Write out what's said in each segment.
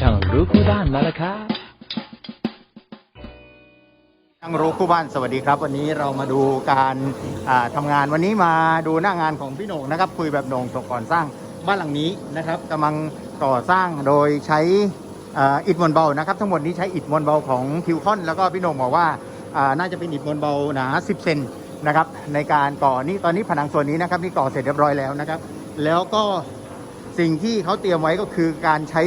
ช่างรู้คู่บ้านมาแล้วครับทางรู้คู่บ้านสวัสดีครับ วันนี้เรามาดูการทำางานวันนี้มาดูหน้างานของพี่โหน่งนะครับ คุยแบบโหน่งตกก่อนสร้างบ้านหลังนี้นะครับกำลังก่อสร้างโดยใช้อิฐมวลเบานะครับ ทั้งหมดนี้ใช้อิฐมวลเบาของคิวคอน แล้วก็พี่โหน่งบอกว่าอ่าน่าจะเป็นอิฐมวลเบาหนา 10 เซนนะครับในการก่อนี่ตอนนี้ผนังส่วนนี้นะครับนี่ก่อเสร็จเรียบร้อยแล้วนะครับ แล้วก็สิ่งที่เขาเตรียมไว้ก็คือการใช้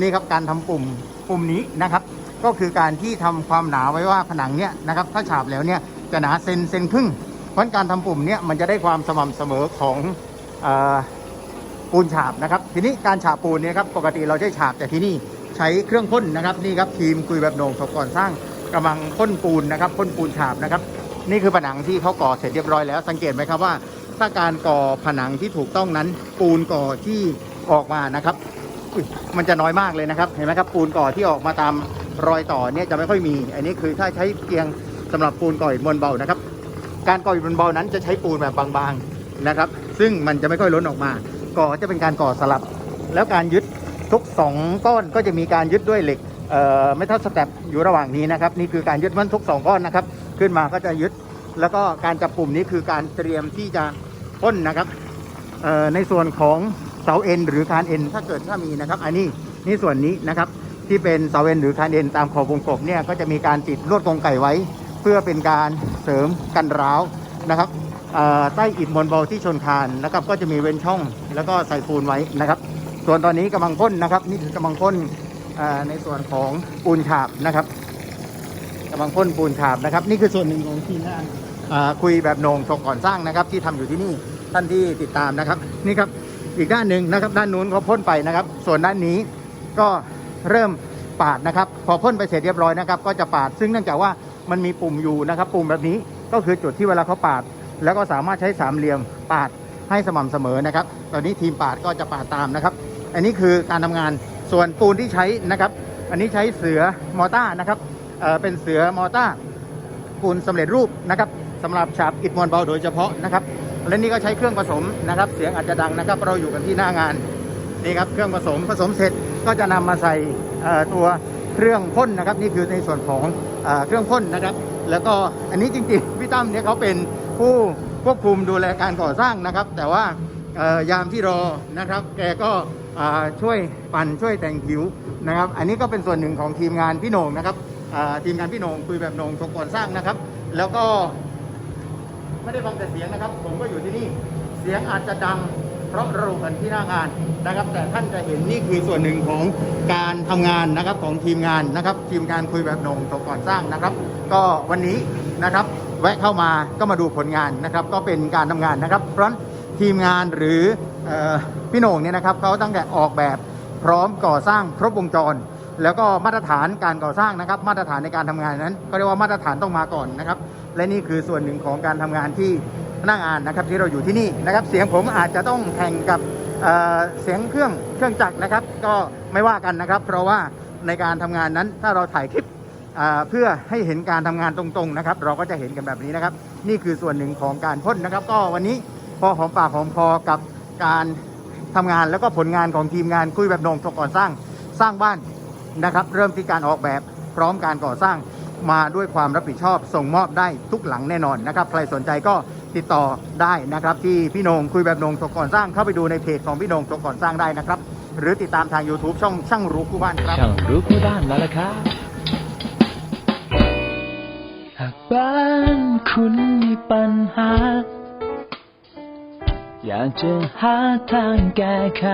นี่ครับการทำปุ่มปุ่มนี้นะครับ ก็คือการที่ทำความหนาไว้ว่าผนังเนี้ยนะครับถ้าฉาบแล้วเนี่ยจะหนาเซนเซนครึ่ง เพราะการทำปุ่มเนี้ยมันจะได้ความสม่ำเสมอของออปูนฉาบนะครับ ทีนี้การฉาบปูนเนี่ยครับปกติเราใช้ฉาบแต่ที่นี่ใช้เครื่องพ่นนะครับนี่ครับทีมคุยแบบโหนงสก่อนสร้างกำลังพ่นปูนนะครับพ่นปูนฉาบนะครับ นี่คือผนังที่เขาก่อเสร็จเรียบร้อยแล้ว สังเกตไหมครับว่า ถ้าการก่อผนังที่ถูกต้องนั้นปูนก่อที่ออกมานะครับ มันจะน้อยมากเลยนะครับ เห็นไหมครับปูนก่อที่ออกมาตามรอยต่อเนี่ยจะไม่ค่อยมี อันนี้คือถ้าใช้เพียงสำหรับปูนก่ออิฐมวลเบานะครับ การก่ออิฐมวลเบานั้นจะใช้ปูนแบบบางๆนะครับ ซึ่งมันจะไม่ค่อยล้นออกมา ก่อจะเป็นการก่อสลับ แล้วการยึดทุกสองก้อนก็จะมีการยึดด้วยเหล็กเอ่อไม่ทัลสแตปอยู่ระหว่างนี้นะครับ นี่คือการยึดมันทุกสองก้อนนะครับ ขึ้นมาก็จะยึด แล้วก็การจับปุ่มนี้คือการเตรียมที่จะพ่นนะครับในส่วนของ เสาเอ็นหรือคานเอ็นถ้าเกิดถ้ามีนะครับ อันนี้นี่ส่วนนี้นะครับที่เป็นเสาเอ็นหรือคานเอ็นตามขอบวงกบเนี่ยก็จะมีการติดลวดกรงไก่ไว้ เพื่อเป็นการเสริมกันร้าวนะครับใต้อิฐมวลเบาที่ชนคานนะครับก็จะมีเว้นช่องแล้วก็ใส่ปูนไว้นะครับ ส่วนตอนนี้กำลังพ่นนะครับ นี่คือกำลังพ่นในส่วนของปูนฉาบนะครับกำลังพ่นปูนฉาบนะครับ นี่คือส่วนหนึ่งของทีมงานคุยแบบโหนงถกก่อนสร้างนะครับ ที่ทำอยู่ที่นี่ท่านที่ติดตามนะครับ นี่ครับ อีกด้านหนึ่งนะครับ ด้านนู้นเขาพ่นไปนะครับ ส่วนด้านนี้ก็เริ่มปาดนะครับ พอพ่นไปเสร็จเรียบร้อยนะครับ ก็จะปาดซึ่งเนื่องจากว่ามันมีปุ่มอยู่นะครับ ปุ่มแบบนี้ก็คือจุดที่เวลาเขาปาด แล้วก็สามารถใช้สามเหลี่ยมปาดให้สม่ำเสมอนะครับ ตอนนี้ทีมปาดก็จะปาดตามนะครับ อันนี้คือการทำงานส่วนปูนที่ใช้นะครับ อันนี้ใช้เสือมอต้านะครับเอ่อเป็นเสือมอต้าปูนสำเร็จรูปนะครับสำหรับฉาบอิฐมวลเบาโดยเฉพาะนะครับ และนี่ก็ใช้เครื่องผสมนะครับ เสียงอาจจะดังนะครับ เราอยู่กันที่หน้างานนี่ครับเครื่องผสมผสมเสร็จก็จะนำมาใส่ตัวเครื่องพ่นนะครับ นี่คือในส่วนของเอเครื่องพ่นนะครับ แล้วก็อันนี้จริงๆพี่ตั้มเนี่ยเขาเป็นผู้ควบคุมดูแลการก่อสร้างนะครับ แต่ว่ายามที่รอนะครับ แกก็ช่วยปั่นช่วยแต่งผิวนะครับ อันนี้ก็เป็นส่วนหนึ่งของทีมงานพี่โหน่งนะครับทีมงานพี่โหน่งคุยแบบโหน่งถกก่อนสร้างนะครับ แล้วก็ ไม่ได้ฟังแต่เสียงนะครับ ผมก็อยู่ที่นี่ เสียงอาจจะดัง เพราะเรากันที่หน้างานนะครับ แต่ท่านจะเห็นนี่คือส่วนหนึ่งของการทำงานนะครับของทีมงานนะครับ ทีมงานคุยแบบนงตกก่อนสร้างนะครับ ก็วันนี้นะครับแวะเข้ามาก็มาดูผลงานนะครับ ก็เป็นการทำงานนะครับ เพราะนั้นทีมงานหรือออพี่โหน่งเนี่ยนะครับเขาตั้งแต่ออกแบบพร้อมก่อสร้างครบวงจร แล้วก็มาตรฐานการก่อสร้างนะครับ มาตรฐานในการทำงานนั้น ก็เรียกว่ามาตรฐานต้องมาก่อนนะครับ และนี่คือส่วนหนึ่งของการทำงานที่น้างานนะครับที่เราอยู่ที่นี่นะครับ เสียงผมอาจจะต้องแข่งกับเเสียงเครื่องเครื่องจักรนะครับ ก็ไม่ว่ากันนะครับ เพราะว่าในการทำงานนั้นถ้าเราถ่ายคลิปเพื่อให้เห็นการทำงานตรงๆนะครับ เราก็จะเห็นกันแบบนี้นะครับ นี่คือส่วนหนึ่งของการพ่นนะครับ ก็วันนี้พอหอมปากหอมคอกับการทำงานแล้วก็ผลงานของทีมงานคุยแบบนงถกก่อนสร้างสร้างบ้านนะครับ เริ่มที่การออกแบบพร้อมการก่อสร้าง มาด้วยความรับผิดชอบส่งมอบได้ทุกหลังแน่นอนนะครับ ใครสนใจก็ติดต่อได้นะครับ ที่พี่นงคุยแบบนงตกก่อนสร้างเข้าไปดูในเพจของพี่นงตกก่อนสร้างได้นะครับ หรือติดตามทาง YouTube ช่องช่างรู้คู่บ้านครับ ช่างรู้คู่บ้านแล้วครับหากบ้านคุณมีปัญหา อยากจะหาทางแก้ไข